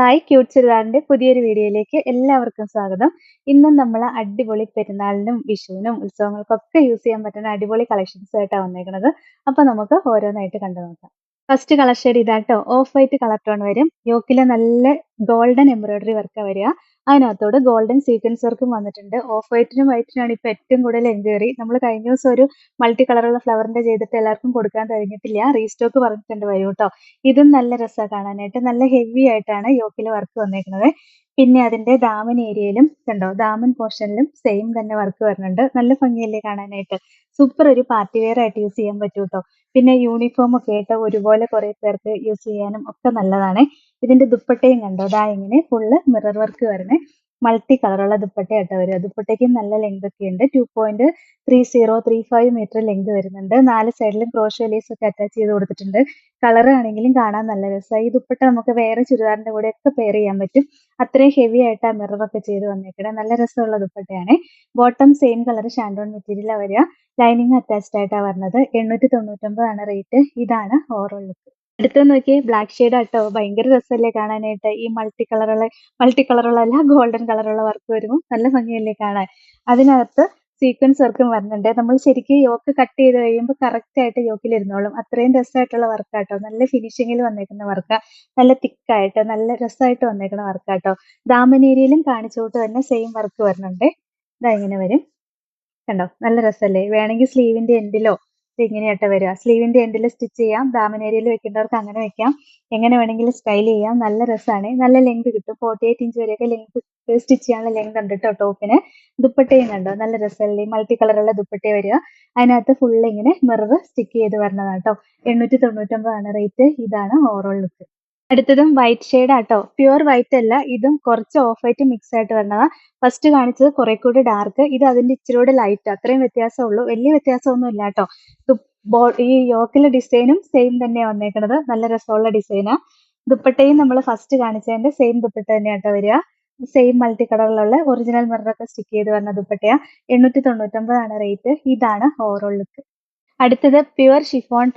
Hi cute ചുരിദാറിന്റെ പുതിയൊരു വീഡിയോയിലേക്ക് എല്ലാവർക്കും സ്വാഗതം. ഇന്നും നമ്മൾ അടിപൊളി പെരുന്നാളിനും വിഷുവിനും ഉത്സവങ്ങൾക്കൊക്കെ യൂസ് ചെയ്യാൻ പറ്റുന്ന അടിപൊളി കളക്ഷൻസ് ആയിട്ടാണ് വന്നേക്കുന്നത് അപ്പൊ നമുക്ക് ഓരോന്നായിട്ട് കണ്ടു നോക്കാം ഫസ്റ്റ് കളർ ഷെയ്ഡ് ഇതാട്ടോ. ഓഫ് വൈറ്റ് കളർ ടോൺ വരും. യോക്കിലെ നല്ല ഗോൾഡൻ എംബ്രോയിഡറി വർക്ക് വരിക. അതിനകത്തോട് ഗോൾഡൻ സീക്വൻസ് വർക്കും വന്നിട്ടുണ്ട്. ഓഫ് വൈറ്റിനും വൈറ്റിനാണ് ഇപ്പൊ ഏറ്റവും കൂടുതൽ എൻക്വയറി. നമ്മൾ കഴിഞ്ഞ ദിവസം ഒരു മൾട്ടി കളറുള്ള ഫ്ലവറിന്റെ ചെയ്തിട്ട് എല്ലാവർക്കും കൊടുക്കാൻ കഴിഞ്ഞിട്ടില്ല. റീസ്റ്റോക്ക് പറഞ്ഞിട്ടുണ്ട് വരും കേട്ടോ ഇതും നല്ല രസമാണ് കാണാനായിട്ട്. നല്ല ഹെവി ആയിട്ടാണ് യോക്കിൽ വർക്ക് വന്നേക്കുന്നത്. പിന്നെ അതിന്റെ ദാമൻ ഏരിയയിലും കണ്ടോ? ദാമൻ പോർഷനിലും സെയിം തന്നെ വർക്ക് വരുന്നുണ്ട്. നല്ല ഭംഗിയല്ലേ കാണാനായിട്ട്. സൂപ്പർ ഒരു പാർട്ടി വെയർ ആയിട്ട് യൂസ് ചെയ്യാൻ പറ്റൂട്ടോ പിന്നെ യൂണിഫോം ഒക്കെ ആയിട്ട് ഒരുപോലെ കുറെ പേർക്ക് യൂസ് ചെയ്യാനും ഒക്കെ നല്ലതാണ്. ഇതിന്റെ ദുപ്പട്ടയും കണ്ടോ? ദാ ഇങ്ങനെ ഫുള്ള് മിറർ വർക്ക് വരണേ മൾട്ടി കളറുള്ള ദുപ്പട്ടയായിട്ട് വരും ദുപ്പട്ടയ്ക്ക് നല്ല ലെങ്ത് ഒക്കെ ഉണ്ട്. Two point three zero three five metre length വരുന്നുണ്ട്. നാല് സൈഡിലും ക്രോഷ് ലേസ് ഒക്കെ അറ്റാച്ച് ചെയ്ത് കൊടുത്തിട്ടുണ്ട്. കളർ ആണെങ്കിലും കാണാൻ നല്ല രസമാണ് ഈ ദുപ്പട്ട നമുക്ക് വേറെ ചുരിദാറിന്റെ കൂടെ ഒക്കെ പെയർ ചെയ്യാൻ പറ്റും. അത്രയും ഹെവി ആയിട്ട് ആ മിറർ ഒക്കെ ചെയ്ത് വന്നേക്കണേ. നല്ല രസമുള്ള ദുപ്പട്ടയാണ്. ബോട്ടം സെയിം കളർ ഷാൻഡോൺ മെറ്റീരിയലാണ് വരിക. ലൈനിങ് അറ്റാച്ച്ഡ് ആയിട്ടാണ് വരുന്നത് എണ്ണൂറ്റി തൊണ്ണൂറ്റൊമ്പതാണ് റേറ്റ് ഇതാണ് ഓവറോൾ ലുക്ക് അടുത്ത് നോക്കി ബ്ലാക്ക് ഷെയ്ഡ് ആട്ടോ. ഭയങ്കര രസമല്ലേ കാണാനായിട്ട്. ഈ മൾട്ടി കളറുള്ള മൾട്ടി കളറുള്ള അല്ല ഗോൾഡൻ കളറുള്ള വർക്ക് വരുമ്പോൾ നല്ല ഭംഗിയല്ലേ കാണാൻ. അതിനകത്ത് സീക്വൻസ് വർക്കും വരുന്നുണ്ട്. നമ്മൾ ശരിക്കും യോക്ക് കട്ട് ചെയ്ത് കഴിയുമ്പോൾ കറക്റ്റ് ആയിട്ട് യോക്കിൽ ഇരുന്നോളും. അത്രയും രസമായിട്ടുള്ള വർക്കാട്ടോ നല്ല ഫിനിഷിങ്ങിൽ വന്നേക്കുന്ന വർക്കാ നല്ല തിക്കായിട്ട് നല്ല രസമായിട്ട് വന്നേക്കുന്ന വർക്കാട്ടോ ദാമൻ ഏരിയയിലും കാണിച്ചോട്ട് തന്നെ സെയിം വർക്ക് വരുന്നുണ്ട്. ഇതാ ഇങ്ങനെ വരും. കണ്ടോ? നല്ല രസമല്ലേ? വേണമെങ്കിൽ സ്ലീവിന്റെ എൻഡിലോ ഇങ്ങനെയായിട്ട് വരിക. സ്ലീവിന്റെ എൻഡിൽ സ്റ്റിച്ച് ചെയ്യാം. ദാമനേരിയയിൽ വെക്കേണ്ടവർക്ക് അങ്ങനെ വെക്കാം. എങ്ങനെ വേണമെങ്കിലും സ്റ്റൈൽ ചെയ്യാം. നല്ല രസമാണ് നല്ല ലെങ്ത് കിട്ടും. ഫോർട്ടി എയ്റ്റ് ഇഞ്ച് വരെയൊക്കെ ലെങ്ത് സ്റ്റിച്ച് ചെയ്യാനുള്ള ലെങ്ത് ഉണ്ട് കേട്ടോ ടോപ്പിന് ദുപ്പട്ടയും കണ്ടോ നല്ല രസമല്ലേ? മൾട്ടി കളറുള്ള ദുപ്പട്ട വരിക. അതിനകത്ത് ഫുൾ ഇങ്ങനെ മിറർ സ്റ്റിക്ക് ചെയ്ത് വരണതാണ് കേട്ടോ എണ്ണൂറ്റി തൊണ്ണൂറ്റൊമ്പതാണ് റേറ്റ് ഇതാണ് ഓവറോൾ ലുക്ക് അടുത്തതും വൈറ്റ് ഷെയ്ഡ് ആട്ടോ. പ്യുവർ വൈറ്റ് അല്ല ഇതും കുറച്ച് ഓഫ് വൈറ്റ് മിക്സ് ആയിട്ട് വരുന്നതാ ഫസ്റ്റ് കാണിച്ചത് കുറെ കൂടി ഡാർക്ക് ഇത് അതിന്റെ ഇച്ചിരി കൂടെ ലൈറ്റ് അത്രയും വ്യത്യാസമുള്ളൂ. വലിയ വ്യത്യാസമൊന്നും ഇല്ല കേട്ടോ ഈ യോക്കിലെ ഡിസൈനും സെയിം തന്നെയാണ് വന്നേക്കുന്നത് നല്ല രസമുള്ള ഡിസൈനാ ദുപ്പട്ടയും നമ്മൾ ഫസ്റ്റ് കാണിച്ചതിന്റെ സെയിം ദുപ്പട്ട തന്നെയാട്ടോ വരിക. സെയിം മൾട്ടി കളറിലുള്ള ഒറിജിനൽ മിററൊക്കെ സ്റ്റിക്ക് ചെയ്ത് വരുന്ന ദുപ്പട്ടയാ. എണ്ണൂറ്റി തൊണ്ണൂറ്റൊമ്പതാണ് റേറ്റ് ഇതാണ് ഓവറോൾ ലുക്ക് അടുത്തത് പ്യുവർ ഷിഫോൺ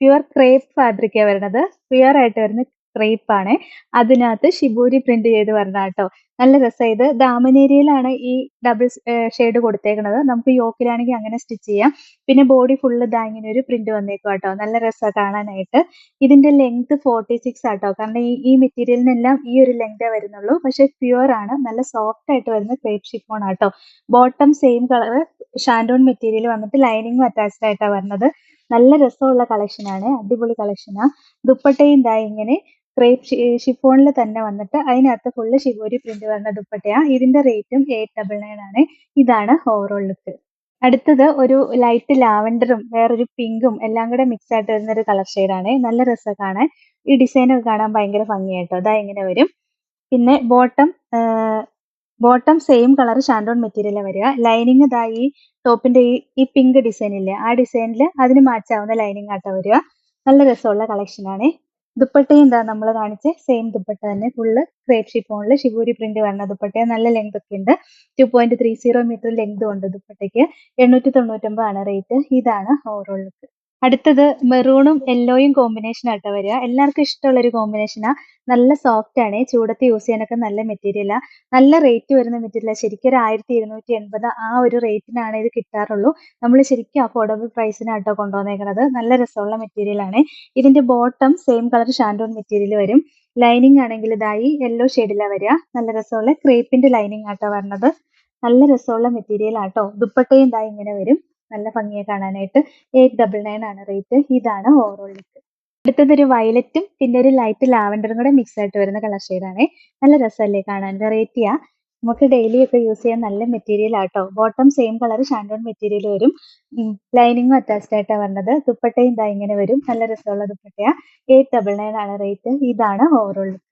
പ്യുവർ ക്രേപ്പ് ഫാബ്രിക്കാണ് വരുന്നത്. പ്യുവർ ആയിട്ട് വരുന്ന ക്രേപ്പ് ആണ് അതിനകത്ത് ഷിബൂരി പ്രിന്റ് ചെയ്ത് വരുന്ന കേട്ടോ നല്ല രസം ഇത്. ദാമനേരിയയിലാണ് ഈ ഡബിൾ ഷെയ്ഡ് കൊടുത്തേക്കുന്നത് നമുക്ക് യോക്കിലാണെങ്കിൽ അങ്ങനെ സ്റ്റിച്ച് ചെയ്യാം. പിന്നെ ബോഡി ഫുള്ള് ഇതാ ഇങ്ങനെ ഒരു പ്രിന്റ് വന്നേക്കും കേട്ടോ നല്ല രസമാണ് കാണാനായിട്ട്. ഇതിന്റെ ലെങ്ത് ഫോർട്ടി സിക്സ് ആട്ടോ കാരണം ഈ ഈ മെറ്റീരിയലിനെല്ലാം ഈ ഒരു ലെങ്തേ വരുന്നുള്ളൂ. പക്ഷെ പ്യുവർ ആണ്. നല്ല സോഫ്റ്റ് ആയിട്ട് വരുന്ന ക്രേപ്പ് ഷിഫോൺ ആട്ടോ bottom same colour shantoon material വന്നിട്ട് ലൈനിങ് അറ്റാച്ച്ഡ് ആയിട്ടാണ് വരുന്നത് നല്ല രസമുള്ള കളക്ഷനാണ് അടിപൊളി കളക്ഷനാണ് ദുപ്പട്ടയും ഇതാ ഇങ്ങനെ ക്രേപ്പ് ഷിഫോണിൽ തന്നെ വന്നിട്ട് അതിനകത്ത് ഫുള്ള് ശിവോരി പ്രിന്റ് വരുന്ന ദുപ്പട്ടയാണ് ഇതിന്റെ റേറ്റും എയ്റ്റ് ഡബിൾ നയൻ ആണ്. ഇതാണ് ഓവറോൾ ലുക്ക് അടുത്തത് ഒരു ലൈറ്റ് ലാവൻഡറും വേറൊരു പിങ്കും എല്ലാം കൂടെ മിക്സ് ആയിട്ട് വരുന്ന ഒരു കളർ ആണ്. നല്ല രസമാണ്. ഈ ഡിസൈൻ ഒക്കെ കാണാൻ ഭയങ്കര ഭംഗിയായിട്ടോ? അതാ ഇങ്ങനെ വരും. പിന്നെ bottom bottom same colour shantoon material വരിക. ലൈനിങ് ഇതാ ഈ ടോപ്പിന്റെ ഈ ഈ പിങ്ക് ഡിസൈൻ ഇല്ലേ? ആ ഡിസൈനിൽ അതിന് മാച്ച് ആവുന്ന ലൈനിങ് ആട്ടോ വരിക. നല്ല രസമുള്ള കളക്ഷൻ ആണ്. ദുപ്പട്ടയും എന്താ നമ്മൾ കാണിച്ച. സെയിം ദുപ്പട്ട തന്നെ. ഫുള്ള് ക്രേപ്പ് ഷിഫോണിൽ ശിവൂരി പ്രിന്റ് വരുന്ന ദുപ്പട്ട നല്ല ലെങ്ത് ഒക്കെ ഉണ്ട്. Two point three zero metre length ഉണ്ട് ദുപ്പട്ടയ്ക്ക്. എണ്ണൂറ്റി തൊണ്ണൂറ്റൊമ്പതാണ് റേറ്റ് ഇതാണ് ഓവറോൾ ലുക്ക് അടുത്തത് മെറൂണും യെല്ലോയും കോമ്പിനേഷൻ ആട്ടോ വരിക. എല്ലാവർക്കും ഇഷ്ടമുള്ള ഒരു കോമ്പിനേഷനാ നല്ല സോഫ്റ്റ് ആണ്. ചൂടത്ത് യൂസ് ചെയ്യാനൊക്കെ നല്ല മെറ്റീരിയലാ നല്ല റേറ്റ് വരുന്ന മെറ്റീരിയലാ ശരിക്കും ഒരു ആയിരത്തി ഇരുന്നൂറ്റി എൺപത് ആ ഒരു റേറ്റിനാണ് ഇത് കിട്ടാറുള്ളൂ. നമ്മൾ ശരിക്കും അഫോർഡബിൾ പ്രൈസിനാട്ടോ കൊണ്ടുവന്നേക്കുന്നത് നല്ല രസമുള്ള മെറ്റീരിയലാണ് ഇതിന്റെ bottom same colour shantoon material വരും. ലൈനിങ് ആണെങ്കിൽ ഇതായി യെല്ലോ ഷെയ്ഡിലാണ് വരിക. നല്ല രസമുള്ള ക്രേപ്പിന്റെ ലൈനിങ് ആട്ടോ വരണത്. നല്ല രസമുള്ള മെറ്റീരിയൽ ആട്ടോ. ദുപ്പട്ടയും ഇതായി ഇങ്ങനെ വരും. നല്ല ഭംഗിയെ കാണാനായിട്ട് എയ്റ്റ് ഡബിൾ നയൻ ആണ് റേറ്റ് ഇതാണ് ഓവറോൾ ലുക്ക് അടുത്തത് ഒരു വയലറ്റും പിന്നെ ഒരു ലൈറ്റ് ലാവൻഡറും കൂടെ മിക്സ് ആയിട്ട് വരുന്ന കളർ ആണ്. നല്ല രസമല്ലേ കാണാൻ. വെറൈറ്റിയാ നമുക്ക് ഡെയിലി ഒക്കെ യൂസ് ചെയ്യാൻ നല്ല മെറ്റീരിയൽ ആട്ടോ. Bottom same colour shantoon material വരും. ലൈനിങ്ങും അറ്റാച്ച്ഡ് ആയിട്ടാണ് വരുന്നത് ദുപ്പട്ടയും ഇതാ ഇങ്ങനെ വരും. നല്ല രസമുള്ള ദുപ്പട്ടയാ. എയ്റ്റ് ഡബിൾ നയൻ ആണ് റേറ്റ് ഇതാണ് ഓവറോൾ ലുക്ക്